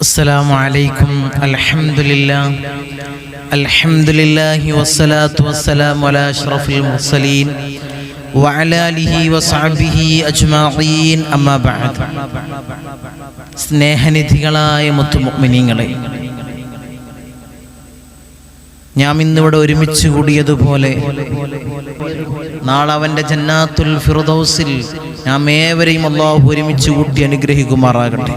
السلام عليكم الحمد لله الحمد لله والصلاة والسلام على أشرف المرسلين وعلى آله وصحبه أجمعين أما بعد സ്നേഹനിധികളായ മുത്തുമുഗ്മിനീങ്ങളെ ഞാൻ ഇന്നിവിടെ ഒരുമിച്ച് കൂടിയതുപോലെ നാളെ അവന്റെ ജന്നാത്തുൽ ഫിറുദൗസിൽ നാം ഏവരെയും അള്ളാഹു ഒരുമിച്ച് കൂട്ടി അനുഗ്രഹിക്കുമാറാകട്ടെ.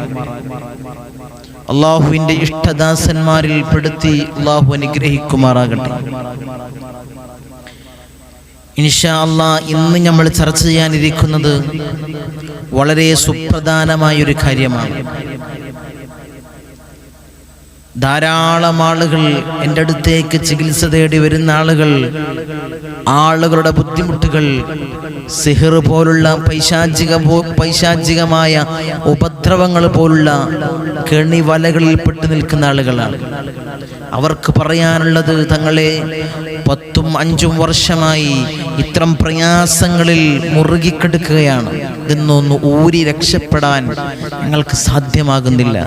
അള്ളാഹുവിന്റെ ഇഷ്ടദാസന്മാരിൽ പെടുത്തി അള്ളാഹു അനുഗ്രഹിക്കുമാറാകട്ടെ. ഇൻഷാ അള്ളാ ഇന്ന് നമ്മൾ ചർച്ച ചെയ്യാനിരിക്കുന്നത് വളരെ സുപ്രധാനമായൊരു കാര്യമാണ്. ധാരാളം ആളുകൾ എന്റെ അടുത്തേക്ക് ചികിത്സ തേടി വരുന്ന ആളുകൾ ആളുകളുടെ ബുദ്ധിമുട്ടുകൾ സിഹിർ പോലുള്ള പൈശാചിക പൈശാചികമായ ഉപദ്രവങ്ങൾ പോലുള്ള കെണിവലകളിൽ പെട്ടു നിൽക്കുന്ന ആളുകളാണ്. അവർക്ക് പറയാനുള്ളത് തങ്ങളെ പത്തും അഞ്ചും വർഷമായി ഇത്തരം പ്രയാസങ്ങളിൽ മുറുകിക്കെടുക്കുകയാണ്. ഇതൊന്നൊന്ന് ഊരി രക്ഷപ്പെടാൻ ഞങ്ങൾക്ക് സാധ്യമാകുന്നില്ല.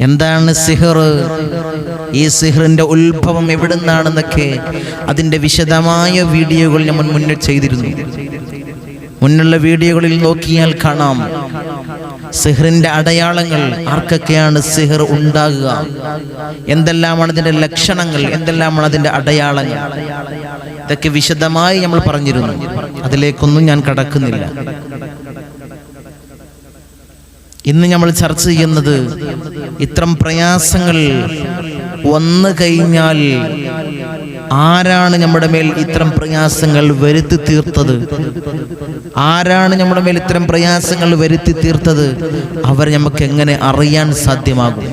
എന്താണ് സിഹർ? ഈ സിഹറിന്റെ ഉത്ഭവം എവിടുന്നാണെന്നൊക്കെ അതിന്റെ വിശദമായ വീഡിയോകൾ നമ്മൾ മുന്നിൽ ചെയ്തിരുന്നു. മുന്നുള്ള വീഡിയോകളിൽ നോക്കിയാൽ കാണാം. സിഹറിന്റെ അടയാളങ്ങൾ ആർക്കൊക്കെയാണ് സിഹർ ഉണ്ടാകുക? എന്തെല്ലാമാണ് അതിന്റെ ലക്ഷണങ്ങൾ? എന്തെല്ലാമാണ് അതിന്റെ അടയാളങ്ങൾ? ഇതൊക്കെ വിശദമായി നമ്മൾ പറഞ്ഞിരുന്നു. അതിലേക്കൊന്നും ഞാൻ കടക്കുന്നില്ല. ഇന്ന് നമ്മൾ ചർച്ച ചെയ്യുന്നത് ഇത്തരം പ്രയാസങ്ങൾ വന്നു കഴിഞ്ഞാൽ ആരാണ് നമ്മുടെ മേൽ ഇത്തരം പ്രയാസങ്ങൾ വരുത്തി തീർത്തത്? ആരാണ് നമ്മുടെ മേൽ ഇത്തരം പ്രയാസങ്ങൾ വരുത്തി തീർത്തത്? അവർ നമുക്ക് എങ്ങനെ അറിയാൻ സാധ്യമാകും?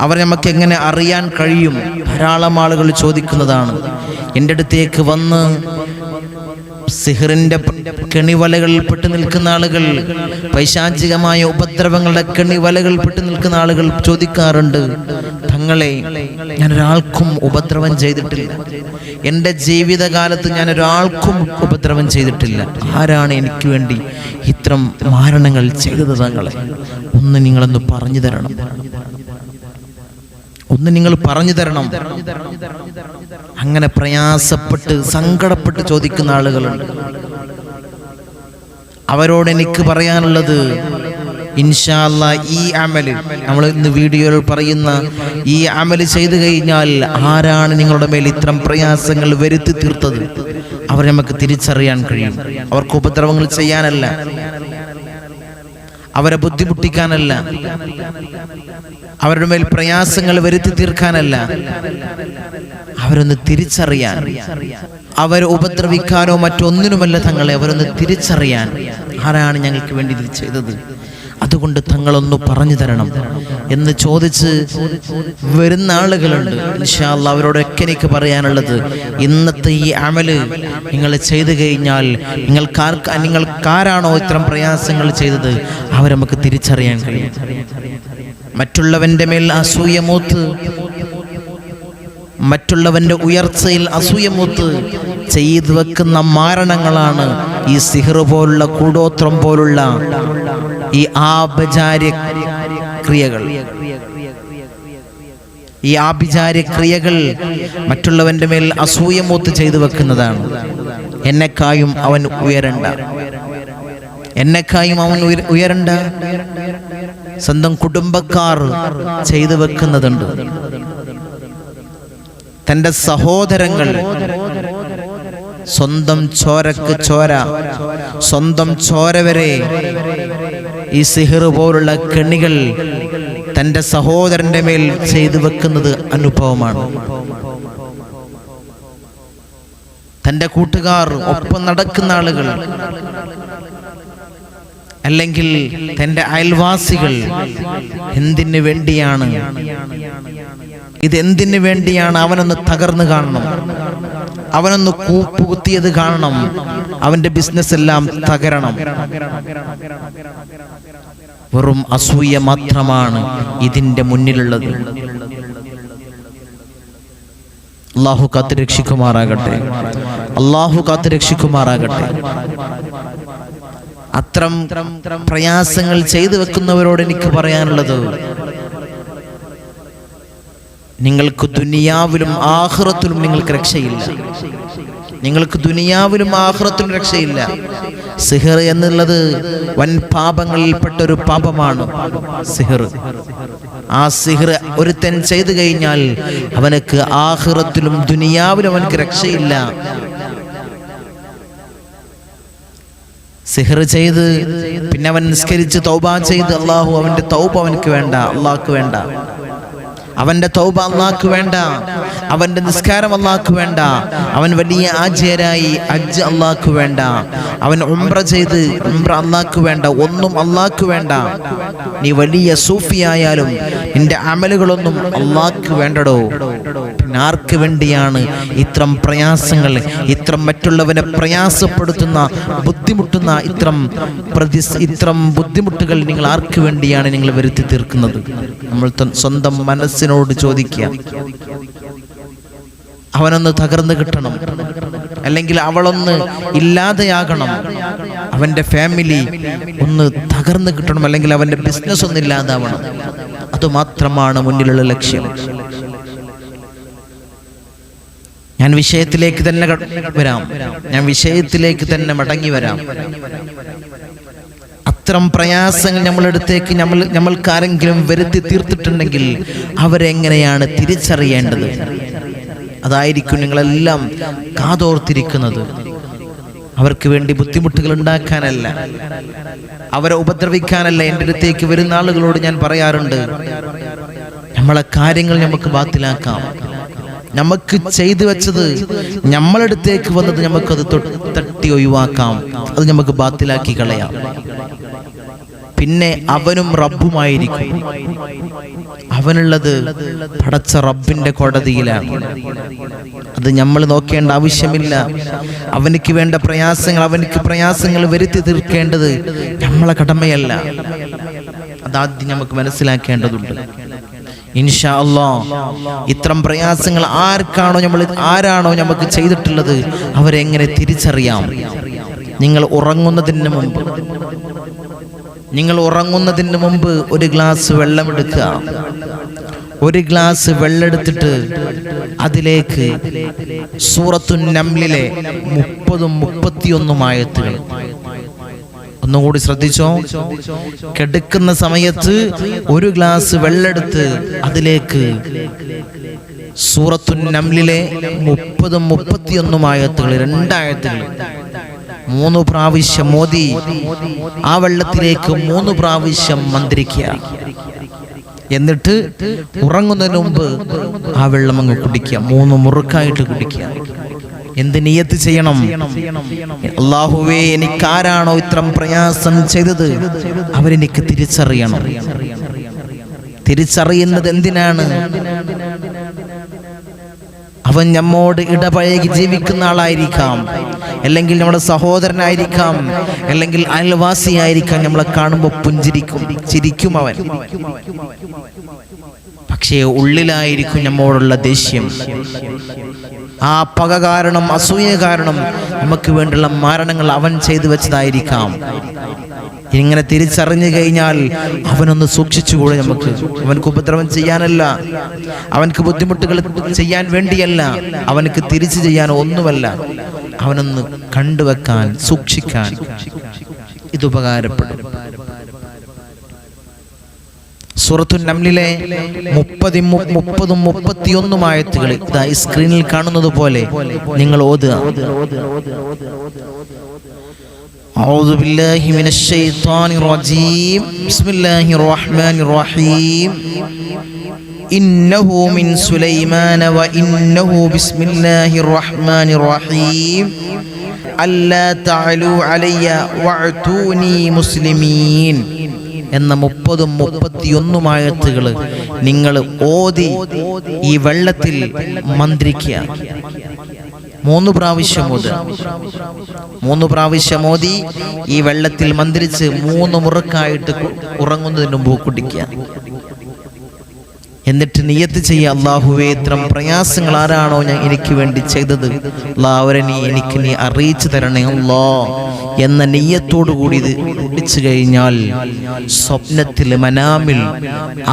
അവർ നമുക്ക് എങ്ങനെ അറിയാൻ കഴിയും? ധാരാളം ആളുകൾ ചോദിക്കുന്നതാണ്. എന്റെ അടുത്തേക്ക് വന്ന് സിഹറിന്റെ കെണിവലകളിൽപ്പെട്ട് നിൽക്കുന്ന ആളുകൾ പൈശാചികമായ ഉപദ്രവങ്ങളുടെ കെണിവലകളിൽപ്പെട്ട് നിൽക്കുന്ന ആളുകൾ ചോദിക്കാറുണ്ട് തങ്ങളെ ഞാൻ ഒരാൾക്കും ഉപദ്രവം ചെയ്തിട്ടില്ല. എന്റെ ജീവിതകാലത്ത് ഞാൻ ഒരാൾക്കും ഉപദ്രവം ചെയ്തിട്ടില്ല. ആരാണ് എനിക്ക് വേണ്ടി ഇത്തരം മാരണങ്ങൾ ചെയ്തത് തങ്ങളെ? ഒന്ന് നിങ്ങളൊന്ന് പറഞ്ഞു തരണം. ഒന്ന് നിങ്ങൾ പറഞ്ഞു തരണം. അങ്ങനെ പ്രയാസപ്പെട്ട് സങ്കടപ്പെട്ട് ചോദിക്കുന്ന ആളുകളുണ്ട്. അവരോട് എനിക്ക് പറയാനുള്ളത് ഇൻഷാല്ല ഈ അമൽ നമ്മൾ ഇന്ന് വീഡിയോയിൽ പറയുന്ന ഈ അമൽ ചെയ്തു കഴിഞ്ഞാൽ ആരാണ് നിങ്ങളുടെ മേൽ ഇത്തരം പ്രയാസങ്ങൾ വരുത്തി തീർത്തത്? അവർ നമുക്ക് തിരിച്ചറിയാൻ കഴിയും. അവർക്ക് ഉപദ്രവങ്ങൾ ചെയ്യാനല്ല. അവരെ ബുദ്ധിമുട്ടിക്കാനല്ല. അവരുടെ മേൽ പ്രയാസങ്ങൾ വരുത്തി തീർക്കാനല്ല. അവരൊന്ന് തിരിച്ചറിയാൻ. അവർ ഉപദ്രവിക്കാനോ മറ്റൊന്നിനുമല്ല തങ്ങളെ അവരൊന്ന് തിരിച്ചറിയാൻ. ആരാണ് ഞങ്ങൾക്ക് വേണ്ടി ഇത് ചെയ്തത്? അതുകൊണ്ട് തങ്ങളൊന്ന് പറഞ്ഞു തരണം എന്ന് ചോദിച്ച് വരുന്ന ആളുകളുണ്ട്. ഇൻഷാല്ല അവരോടൊക്കെ എനിക്ക് പറയാനുള്ളത് ഇന്നത്തെ ഈ അമൽ നിങ്ങൾ ചെയ്തു കഴിഞ്ഞാൽ നിങ്ങൾക്കാർക്ക് നിങ്ങൾക്കാരാണോ ഇത്തരം പ്രയാസങ്ങൾ ചെയ്തത് അവർ നമുക്ക് തിരിച്ചറിയാൻ കഴിയും. മറ്റുള്ളവന്റെ മേൽ അസൂയമൂത്ത് മറ്റുള്ളവന്റെ ഉയർച്ചയിൽ അസൂയമൂത്ത് ചെയ്തു വെക്കുന്ന മാരണങ്ങളാണ് ഈ സിഹറു പോലുള്ള കൂടോത്രം പോലുള്ള ഈ ആപചാര്യ ക്രിയകൾ ഈ ആഭിചാര്യ ക്രിയകൾ മറ്റുള്ളവന്റെ മേൽ അസൂയമൂത്ത് ചെയ്തു വെക്കുന്നതാണ്. എന്നെക്കായും അവൻ ഉയരണ്ട. എന്നെക്കായും അവൻ ഉയരണ്ട. സ്വന്തം കുടുംബക്കാർ ചെയ്തു വെക്കുന്നതുണ്ട്. തന്റെ സഹോദരങ്ങൾ സ്വന്തം ചോരക്ക് ചോര സ്വന്തം ചോര വരെ. ഈ സിഹിർ പോലുള്ള കെണികൾ തന്റെ സഹോദരന്റെ മേൽ ചെയ്തു വെക്കുന്നത് അനുഭവമാണ്. തന്റെ കൂട്ടുകാർ ഒപ്പം നടക്കുന്ന ആളുകൾ അല്ലെങ്കിൽ തന്റെ അയൽവാസികൾ എന്തിനു വേണ്ടിയാണ്? ഇത് എന്തിനു വേണ്ടിയാണ് അവനൊന്ന് തകർന്നു കാണണം? അവനൊന്ന് കൂപ്പുകുത്തിയത് കാണണം. അവന്റെ ബിസിനസ് എല്ലാം തകരണം. വെറും അസൂയ മാത്രമാണ് ഇതിന്റെ മുന്നിലുള്ളത്. അള്ളാഹു കാത്ത് രക്ഷിക്കുമാറാകട്ടെ. അള്ളാഹു കാത്ത് രക്ഷിക്കുമാറാകട്ടെ. അത്രം പ്രയാസങ്ങൾ ചെയ്തു വെക്കുന്നവരോട് എനിക്ക് പറയാനുള്ളത് നിങ്ങൾക്ക് ദുനിയാവിലും ആഹ്റത്തിലും നിങ്ങൾക്ക് രക്ഷയില്ല. നിങ്ങൾക്ക് ദുനിയാവിലും ആഹ്റത്തിലും രക്ഷയില്ല. സിഹർ എന്നുള്ളത് വൻ പാപങ്ങളിൽപ്പെട്ട ഒരു പാപമാണ് സിഹർ. ആ സിഹർ ഒരുത്തൻ ചെയ്തു കഴിഞ്ഞാൽ അവനക്ക് ആഹ്റത്തിലും ദുനിയാവിലും അവനക്ക് രക്ഷയില്ല. സിഹർ ചെയ്ത് പിന്നെ അവൻ നിസ്കരിച്ച് തൗബ ചെയ്ത് അള്ളാഹു അവന്റെ തൗബ അവനക്ക് വേണ്ട അള്ളാഹ്ക്ക് വേണ്ട. അവന്റെ തൗബ അള്ളാക്ക് വേണ്ട അവന്റെ നിസ്കാരം അള്ളാക്ക് വേണ്ട അവൻ വലിയ ആചേരായി അജ്ജ് അള്ളാക്ക് വേണ്ട അവൻ ഉംറ ചെയ്ത് ഉംറ അള്ളാക്ക് വേണ്ട ഒന്നും അള്ളാക്ക് വേണ്ട. നീ വലിയ സൂഫിയായാലും നിന്റെ അമലുകളൊന്നും അള്ളാഹ്ക്ക് വേണ്ടടോ. ആർക്ക് വേണ്ടിയാണ് ഇത്രം പ്രയാസങ്ങൾ ഇത്രം മറ്റുള്ളവനെ പ്രയാസപ്പെടുത്തുന്ന ബുദ്ധിമുട്ടുന്ന ഇത്രം പ്രതി ഇത്രം ബുദ്ധിമുട്ടുകൾ നിങ്ങൾ ആർക്ക് വേണ്ടിയാണ് നിങ്ങൾ വരുത്തി തീർക്കുന്നത്? നമ്മൾ സ്വന്തം മനസ്സിനോട് ചോദിക്കുക. അവനൊന്ന് തകർന്നു കിട്ടണം. അല്ലെങ്കിൽ അവളൊന്ന് ഇല്ലാതെയാകണം. അവന്റെ ഫാമിലി ഒന്ന് തകർന്നു കിട്ടണം അല്ലെങ്കിൽ അവന്റെ ബിസിനസ് ഒന്നും ഇല്ലാതാവണം. അതുമാത്രമാണ് മുന്നിലുള്ള ലക്ഷ്യം. ഞാൻ വിഷയത്തിലേക്ക് തന്നെ വരാം. ഞാൻ വിഷയത്തിലേക്ക് തന്നെ മടങ്ങി വരാം. അത്തരം പ്രയാസങ്ങൾ നമ്മളെടുത്തേക്ക് നമ്മൾ നമ്മൾക്കാരെങ്കിലും വരുത്തി തീർത്തിട്ടുണ്ടെങ്കിൽ അവരെങ്ങനെയാണ് തിരിച്ചറിയേണ്ടത്? അതായിരിക്കും നിങ്ങളെല്ലാം കാതോർത്തിരിക്കുന്നത്. അവർക്ക് വേണ്ടി ബുദ്ധിമുട്ടുകൾ ഉണ്ടാക്കാനല്ല. അവരെ ഉപദ്രവിക്കാനല്ല എന്റെ അടുത്തേക്ക് വരുന്ന ആളുകളോട് ഞാൻ പറയാറുണ്ട് നമ്മളെ കാര്യങ്ങൾ നമുക്ക് ബാത്തിലാക്കാം. നമുക്ക് ചെയ്തു വെച്ചത് നമ്മളടുത്തേക്ക് വന്നത് നമുക്കത് തട്ടി ഒഴിവാക്കാം. അത് നമുക്ക് ബാത്തിലാക്കി കളയാം. പിന്നെ അവനും റബ്ബുമായിരിക്കും. അവനുള്ളത് പടച്ച റബ്ബിന്റെ കോടതിയിലാണ്. അത് നമ്മൾ നോക്കേണ്ട ആവശ്യമില്ല. അവനിക്ക് വേണ്ട പ്രയാസങ്ങൾ അവനിക്ക് പ്രയാസങ്ങൾ വരുത്തി തീർക്കേണ്ടത് നമ്മളെ കടമയല്ല. അതാദ്യം നമുക്ക് മനസ്സിലാക്കേണ്ടതുണ്ട്. ഇൻഷാ ഇത്തരം പ്രയാസങ്ങൾ ആർക്കാണോ നമ്മൾ ആരാണോ നമുക്ക് ചെയ്തിട്ടുള്ളത് അവരെങ്ങനെ തിരിച്ചറിയാം? നിങ്ങൾ ഉറങ്ങുന്നതിന് മുമ്പ് നിങ്ങൾ ഉറങ്ങുന്നതിന് മുമ്പ് ഒരു ഗ്ലാസ് വെള്ളമെടുക്കുക ഒരു ഗ്ലാസ് വെള്ളെടുത്തിട്ട് അതിലേക്ക് സൂറത്തു നംലിലെ മുപ്പതും മുപ്പത്തിയൊന്നും ആയത്തുകൾ. ഒന്നുകൂടി ശ്രദ്ധിച്ചോ? കെടുക്കുന്ന സമയത്ത് ഒരു ഗ്ലാസ് വെള്ളെടുത്ത് അതിലേക്ക് സൂറത്തു നംലിലെ മുപ്പതും മുപ്പത്തിയൊന്നും ആയത്തുകൾ രണ്ടായത്തുകൾ. മൂന്ന് പ്രാവശ്യം മോദി ആ വെള്ളത്തിലേക്ക് മൂന്ന് പ്രാവശ്യം മന്ത്രിക്കുക. എന്നിട്ട് ഉറങ്ങുന്നതിന് മുമ്പ് ആ വെള്ളം അങ്ങ് കുടിക്കുക. മൂന്ന് മുറുക്കായിട്ട് കുടിക്കുക. എന്ത് നിയത്ത് ചെയ്യണം? അള്ളാഹുവേ എനിക്കാരാണോ ഇത്രം പ്രയാസം ചെയ്തത്? അവരെനിക്ക് തിരിച്ചറിയണം. തിരിച്ചറിയുന്നത് എന്തിനാണ്? അവൻ നമ്മോട് ഇടപഴകി ജീവിക്കുന്ന ആളായിരിക്കാം. അല്ലെങ്കിൽ നമ്മുടെ സഹോദരനായിരിക്കാം അല്ലെങ്കിൽ അയൽവാസിയായിരിക്കാം നമ്മളെ കാണുമ്പോൾ പുഞ്ചിരിക്കും ചിരിക്കും അവൻ. പക്ഷേ ഉള്ളിലായിരിക്കും നമ്മോടുള്ള ദേഷ്യം. ആ പക കാരണം അസൂയ കാരണം നമുക്ക് വേണ്ടിയുള്ള മരണങ്ങൾ അവൻ ചെയ്തു വെച്ചതായിരിക്കാം. ഇങ്ങനെ തിരിച്ചറിഞ്ഞു കഴിഞ്ഞാൽ അവനൊന്ന് സൂക്ഷിച്ചുകൂടെ നമുക്ക്. അവനക്ക് ഉപദ്രവം ചെയ്യാനല്ല. അവനക്ക് ബുദ്ധിമുട്ടുകൾ ചെയ്യാൻ വേണ്ടിയല്ല. അവനക്ക് തിരിച്ചു ചെയ്യാൻ ഒന്നുമല്ല. അവനൊന്ന് കണ്ടുവെക്കാൻ സൂക്ഷിക്കാൻ ഇത് ഉപകാരപ്പെടും സൂറത്തു നംലിലെ മുപ്പതി മുപ്പതും മുപ്പത്തിയൊന്നും ആയത്തുകൾ ഇതാ ഈ സ്ക്രീനിൽ കാണുന്നത് പോലെ നിങ്ങൾ ഓതുക أعوذ بالله من الشيطان الرجيم بسم الله الرحمن الرحيم إنه من سليمان وإنه بسم الله الرحمن الرحيم ألا تعلوا علي وأعتوني مسلمين എന്ന മുപ്പതും മുപ്പത്തിയൊന്നും ആയത്തുകൾ നിങ്ങൾ ഓതി ഈ വെള്ളത്തിൽ മന്ത്രിക്കുക മൂന്ന് പ്രാവശ്യം ഓതുക മൂന്ന് പ്രാവശ്യം ഓതി ഈ വെള്ളത്തിൽ മന്ത്രിച്ച് മൂന്ന് മുറുക്കായിട്ട് കു- ഉറങ്ങുന്നതിന് മുമ്പ് കുടിക്കുക എന്നിട്ട് നിയത്ത് ചെയ്യ അള്ളാഹുവെ ഇത്തരം പ്രയാസങ്ങൾ ആരാണോ ഞാൻ എനിക്ക് വേണ്ടി ചെയ്തത്? അവരെ നീ എനിക്ക് നീ അറിയിച്ചു തരണേ അല്ലോ. എന്ന നെയ്യത്തോടു കൂടി ഇത് കഴിഞ്ഞാൽ സ്വപ്നത്തിൽ മനാമിൽ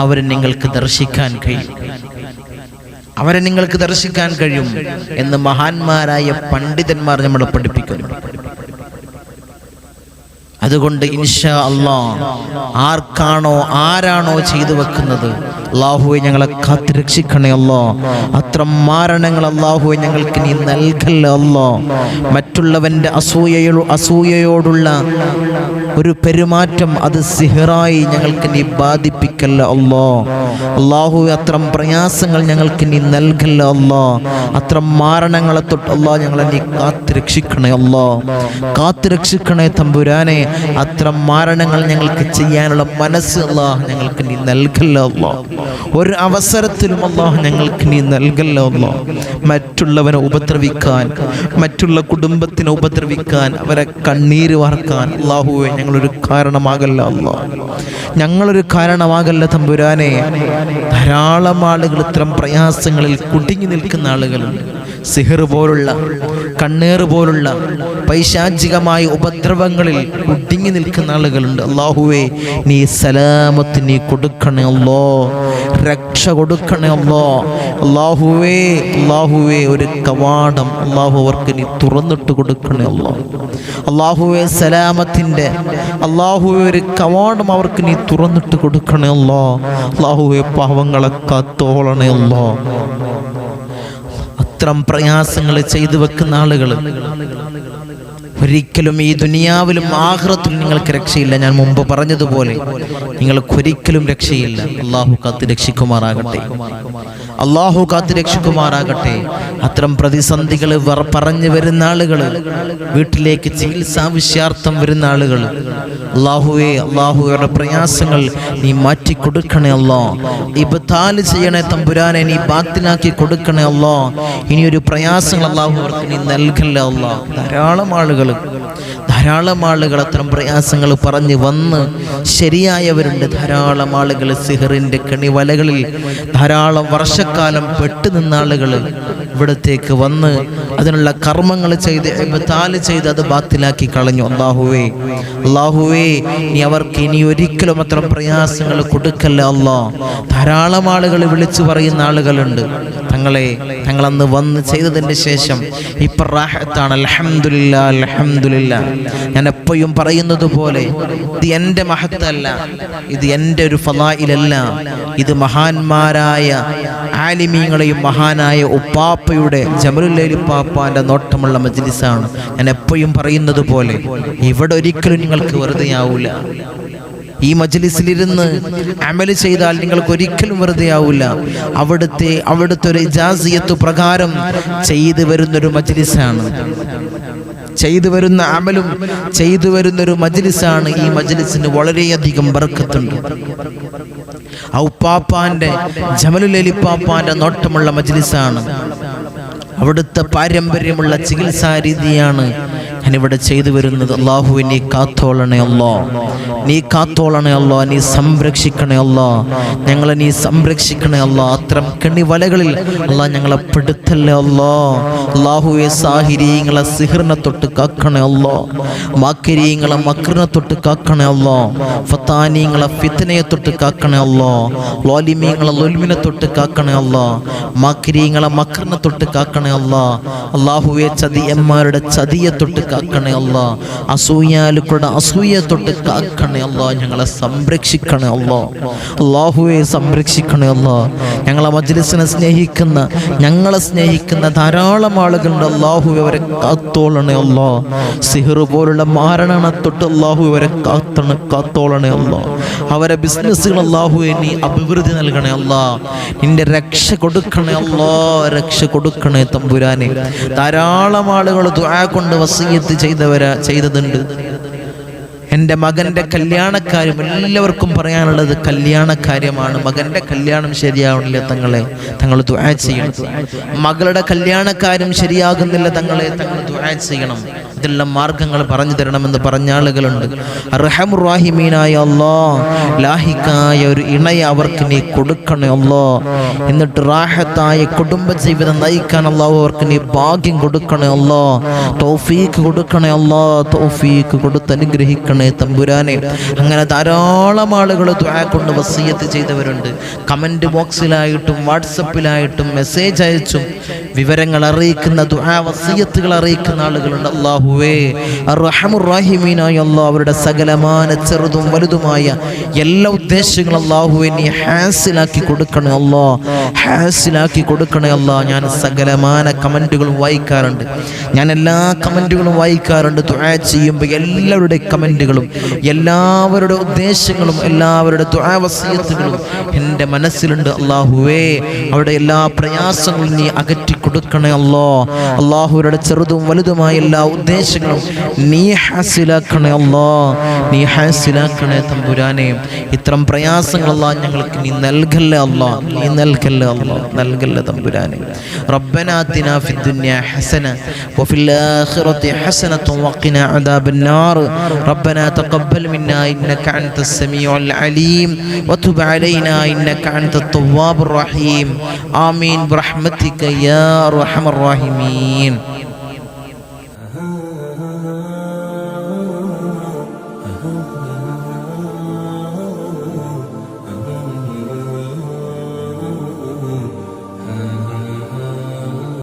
അവരെ നിങ്ങൾക്ക് ദർശിക്കാൻ കഴിയും. അവരെ നിങ്ങൾക്ക് ദർശിക്കാൻ കഴിയും എന്ന് മഹാന്മാരായ പണ്ഡിതന്മാർ നമ്മളെ പഠിപ്പിക്കുന്നു. അതുകൊണ്ട് ഇൻഷാ അള്ളാ ആർക്കാണോ ആരാണോ ചെയ്തു വെക്കുന്നത് അള്ളാഹുവെ ഞങ്ങളെ കാത്തു രക്ഷിക്കണേ അല്ലോ അത്ര മാരണങ്ങൾ അള്ളാഹുവെ ഞങ്ങൾക്ക് നീ നൽകല്ല അല്ലോ മറ്റുള്ളവന്റെ അസൂയയോ അസൂയയോടുള്ള ഒരു പെരുമാറ്റം അത് സിഹറായി ഞങ്ങൾക്ക് നീ ബാധിപ്പിക്കല്ല അല്ലോ അള്ളാഹുവെ അത്രം പ്രയാസങ്ങൾ ഞങ്ങൾക്ക് നീ നൽകല്ല അല്ലോ അത്ര മാരണങ്ങളെ തൊട്ട് അള്ളാഹ് ഞങ്ങളെ നീ കാത്തു രക്ഷിക്കണേ അല്ലോ കാത്തു രക്ഷിക്കണേ തമ്പുരാനെ. അത്രം മാരണങ്ങൾ ഞങ്ങൾക്ക് ചെയ്യാനുള്ള മനസ്സ് അള്ളാഹ് ഞങ്ങൾക്ക് നീ നൽകല്ലോ ഒരു അവസരത്തിലും അള്ളാഹ് ഞങ്ങൾക്ക് നീ നൽകല്ലോ മറ്റുള്ളവനെ ഉപദ്രവിക്കാൻ മറ്റുള്ള കുടുംബത്തിനെ ഉപദ്രവിക്കാൻ അവരെ കണ്ണീര് വാർക്കാൻ അള്ളാഹുവെ ഞങ്ങളൊരു കാരണമാകല്ല അല്ലോ ഞങ്ങളൊരു കാരണമാകല്ല തമ്പുരാനെ. ധാരാളം ആളുകൾ ഇത്തരം പ്രയാസങ്ങളിൽ കുടുങ്ങി നിൽക്കുന്ന ആളുകളുണ്ട്. സിഹർ പോലുള്ള കണ്ണേറ് പോലുള്ള പൈശാചികമായ ഉപദ്രവങ്ങളിൽ ഒടുങ്ങി നിൽക്കുന്ന ആളുകളുണ്ട്. അള്ളാഹുവേ നീ സലാമത്ത് നീ കൊടുക്കണേ അല്ലോ. രക്ഷ കൊടുക്കണേ അല്ലോ. അള്ളാഹുവേ അള്ളാഹുവേ ഒരു കവാടം അള്ളാഹു അവർക്ക് നീ തുറന്നിട്ട് കൊടുക്കണേ അല്ലോ. അള്ളാഹുവേ സലാമത്തിന്റെ അള്ളാഹുവേ ഒരു കവാടം അവർക്ക് നീ തുറന്നിട്ട് കൊടുക്കണേ അല്ലോ. അള്ളാഹുവേ പാവങ്ങളെ കാത്തോളണേ അല്ലോ. അത്രം പ്രയാസങ്ങൾ ചെയ്തു വെക്കുന്ന ആളുകൾ. ഒരിക്കലും ഈ ദുനിയാവിലും ആഹ്റത്തിൽ നിങ്ങൾക്ക് രക്ഷയില്ല. ഞാൻ മുമ്പ് പറഞ്ഞതുപോലെ നിങ്ങൾക്ക് ഒരിക്കലും രക്ഷയില്ല. അള്ളാഹു കാത്ത് രക്ഷിക്കുമാറാകട്ടെ. അള്ളാഹു കാത്ത് രക്ഷിക്കുമാറാകട്ടെ. അത്തരം പ്രതിസന്ധികൾ പറഞ്ഞു വരുന്ന ആളുകൾ വീട്ടിലേക്ക് ചികിത്സാവശ്യാർത്ഥം വരുന്ന ആളുകൾ അള്ളാഹുവെ അള്ളാഹുവയുടെ പ്രയാസങ്ങൾ നീ മാറ്റി കൊടുക്കണേ അല്ലോ. ഇബത്താൽ ചെയ്യണേ തമ്പുരാനെ നീ ബാത്തിലാക്കി കൊടുക്കണേ അല്ലോ. ഇനിയൊരു പ്രയാസങ്ങൾ അള്ളാഹു അവർക്ക് നീ നൽകല്ലേ അല്ലോ. ധാരാളം ആളുകൾ ധാരാളം ആളുകൾ അത്തരം പ്രയാസങ്ങൾ പറഞ്ഞ് വന്ന് ശരിയായവരുണ്ട്. ധാരാളം ആളുകൾ സിഹറിന്റെ കണിവലകളിൽ ധാരാളം വർഷക്കാലം പെട്ടുനിന്ന ആളുകൾ. ഇവിടത്തേക്ക് വന്ന് അതിനുള്ള കർമ്മങ്ങൾ ചെയ്ത് താൽ ചെയ്ത് അത് ബാത്തിലാക്കി കളഞ്ഞു. അള്ളാഹുവേ അള്ളാഹുവേ നീ അവർക്ക് ഇനി ഒരിക്കലും അത്ര പ്രയാസങ്ങൾ കൊടുക്കല്ല അല്ലാ. ധാരാളം ആളുകൾ വിളിച്ചു പറയുന്ന ആളുകളുണ്ട്. തങ്ങളെ തങ്ങളന്ന് വന്ന് ചെയ്തതിന് ശേഷം ഇപ്പൊ റാഹത്താണ് അലഹമില്ല അലഹമില്ല ഞാൻ എപ്പോഴും പറയുന്നത് പോലെ ഇത് എന്റെ മഹത്തല്ല ഇത് എന്റെ ഒരു ഫലായിലല്ല. ഇത് മഹാന്മാരായ ആലിമീങ്ങളെയും മഹാനായ ഉപ്പാപ്പയുടെ ജമലുല്ലേലിപ്പാപ്പാന്റെ നോട്ടമുള്ള മജ്ലിസാണ്. ഞാൻ എപ്പോഴും പറയുന്നത് പോലെ ഇവിടെ ഒരിക്കലും നിങ്ങൾക്ക് വെറുതെ ആവൂല. ഈ മജ്ലിസിലിരുന്ന് അമൽ ചെയ്താൽ നിങ്ങൾക്ക് ഒരിക്കലും വെറുതെ ആവില്ല അവിടുത്തെ അവിടുത്തെ ഒരു ഇജാസിയത്ത് പ്രകാരം ചെയ്തു വരുന്നൊരു മജ്ലിസാണ്. ചെയ്തു വരുന്ന അമലും ചെയ്തു വരുന്നൊരു മജ്ലിസാണ് ഈ മജ്ലിസിന് വളരെയധികം ബർക്കത്തുണ്ട്. ഔപ്പാപ്പാന്റെ ജമലുലലിപ്പാപ്പാന്റെ നോട്ടമുള്ള മജ്ലിസാണ്. അവിടുത്തെ പാരമ്പര്യമുള്ള ചികിത്സാ രീതിയാണ് ഞാനിവിടെ ചെയ്തു വരുന്നത്. അള്ളാഹുവിനെ കാത്തോളണേ അല്ലോ നീ കാത്തോളണേ അല്ലോ നീ സംരക്ഷിക്കണേ അല്ലോ. ഞങ്ങളെ നീ സംരക്ഷിക്കണേ അല്ലോ. അത്തരം കെണിവലകളിൽ അല്ല ഞങ്ങളെ പെടുത്തല്ലേ അല്ലോ. അള്ളാഹുവെ സാഹിരീങ്ങളെ സിഹിറിനെ തൊട്ട് കാക്കണേ അല്ലോ. മാക്കരിയങ്ങളെ മക്രിനെ തൊട്ട് കാക്കണേ അല്ലോ. ഫത്താനിയങ്ങളെ ഫിത്തനയെ തൊട്ട് കാക്കണേ അല്ലോ. ലോലിമീങ്ങളെ ലൊൽമിനെ തൊട്ട് കാക്കണേ അല്ലോ. മാക്കരിയങ്ങളെ മക്രിനെ തൊട്ട് കാക്കണേ അല്ലോ. അള്ളാഹുവെ ചതിയന്മാരുടെ ചതിയെ തൊട്ട് കാക്കണേ അല്ല. അസൂയാലുക്കളുടെ അസൂയെ തൊട്ട് കാക്കണേ അല്ല ഞങ്ങളെ സംരക്ഷിക്കണേ അല്ലോ അള്ളാഹുവെ സംരക്ഷിക്കണേ അല്ലോ ഞങ്ങളെ മജ്ലിസിനെ സ്നേഹിക്കുന്ന ഞങ്ങളെ സ്നേഹിക്കുന്ന ധാരാളം ആളുകളുണ്ട് അള്ളാഹു അവരെ കാത്തോളണേ അല്ലോ സിഹർ പോലുള്ള മാരണ തൊട്ട് അള്ളാഹു അവരെ കാത്തണ കാത്തോളണേ അല്ലോ അവരെ ബിസിനസ്സുകൾ അള്ളാഹുവെ നീ അഭിവൃദ്ധി നൽകണേ അല്ലോ നിന്റെ രക്ഷ കൊടുക്കണേ അല്ലോ രക്ഷ കൊടുക്കണേ തമ്പുരാനെ. ധാരാളം ആളുകൾ കൊണ്ട് വസീയത്ത് ചെയ്തവരാ ചെയ്തതുണ്ട്. എന്റെ മകന്റെ കല്യാണക്കാര്യം എല്ലാവർക്കും പറയാനുള്ളത് കല്യാണക്കാര്യമാണ് മകന്റെ കല്യാണം ശരിയാവണില്ല തങ്ങളെ. തങ്ങൾ ദുആ ചെയ്യണം. മകളുടെ കല്യാണക്കാര്യം ശരിയാകുന്നില്ല തങ്ങളെ. തങ്ങൾ ദുആ ചെയ്യണം. ഇതെല്ലാം മാർഗങ്ങൾ പറഞ്ഞു തരണമെന്ന് പറഞ്ഞ ആളുകളുണ്ട്. റഹമുറാഹിമീനായ അല്ലോ ലാഹിക്കായ ഒരു ഇണയെ അവർക്ക് നീ കൊടുക്കണേ അല്ലോ എന്നിട്ട് റാഹത്തായ കുടുംബജീവിതം നയിക്കാൻ അല്ലാഹു അവർക്ക് നീ ഭാഗ്യം കൊടുക്കണേ അല്ലോ തോഫീക്ക് കൊടുക്കണേ അല്ലോ തോഫീക്ക് കൊടുത്ത് അനുഗ്രഹിക്കണേ തമ്പുരാനെ. അങ്ങനെ ധാരാളം ആളുകൾ കൊണ്ട് വസീയത്ത് ചെയ്തവരുണ്ട്. കമന്റ് ബോക്സിലായിട്ടും വാട്സപ്പിലായിട്ടും മെസ്സേജ് അയച്ചും വിവരങ്ങൾ അറിയിക്കുന്ന ദുആ വസീയത്തുകൾ അറിയിക്കുന്ന ആളുകളുണ്ട്. അള്ളാഹുവേ റഹമുറാഹിമീനായ അള്ളാഹ് അവരുടെ സകലമാന ചെറുതും വലുതുമായ എല്ലാ ഉദ്ദേശങ്ങളും അള്ളാഹുവെ നീ ഹാസിലാക്കി കൊടുക്കണേ അല്ലോ ഹാസിലാക്കി കൊടുക്കണേ അല്ലാ ഞാൻ സകലമാന കമന്റുകളും വായിക്കാറുണ്ട്. ഞാൻ എല്ലാ കമന്റുകളും വായിക്കാറുണ്ട്. ദുആ ചെയ്യുമ്പോൾ എല്ലാവരുടെ കമന്റുകളും എല്ലാവരുടെ ഉദ്ദേശങ്ങളും എല്ലാവരുടെ ദുആ വസീയത്തുകളും എന്റെ മനസ്സിലുണ്ട്. അള്ളാഹുവേ അവിടെ എല്ലാ പ്രയാസങ്ങളും നീ അകറ്റി കൊടുക്കണേ അല്ലോ അള്ളാഹുരുടെ ചെറുതും വലുതുമായ എല്ലാ ഉദ്ദേശങ്ങളും നീ ഹാസിലാക്കണേ അല്ലോ നീ ഹാസിലാക്കണേ തമ്പുരാനെ ഇത്തരം പ്രയാസങ്ങളല്ല ഞങ്ങൾക്ക് നീ നൽകല്ലേ അല്ലോ നീ നൽകല്ലേ അല്ലോ നൽകല്ലേ തമ്പുരാനെ ربنا آتنا في الدنيا حسنة وفي الآخرة حسنة وقنا عذاب النار ربنا تقبل منا إنك أنت السميع العليم وتب علينا إنك أنت التواب الرحيم آمين برحمتك يا أرحم الراحمين.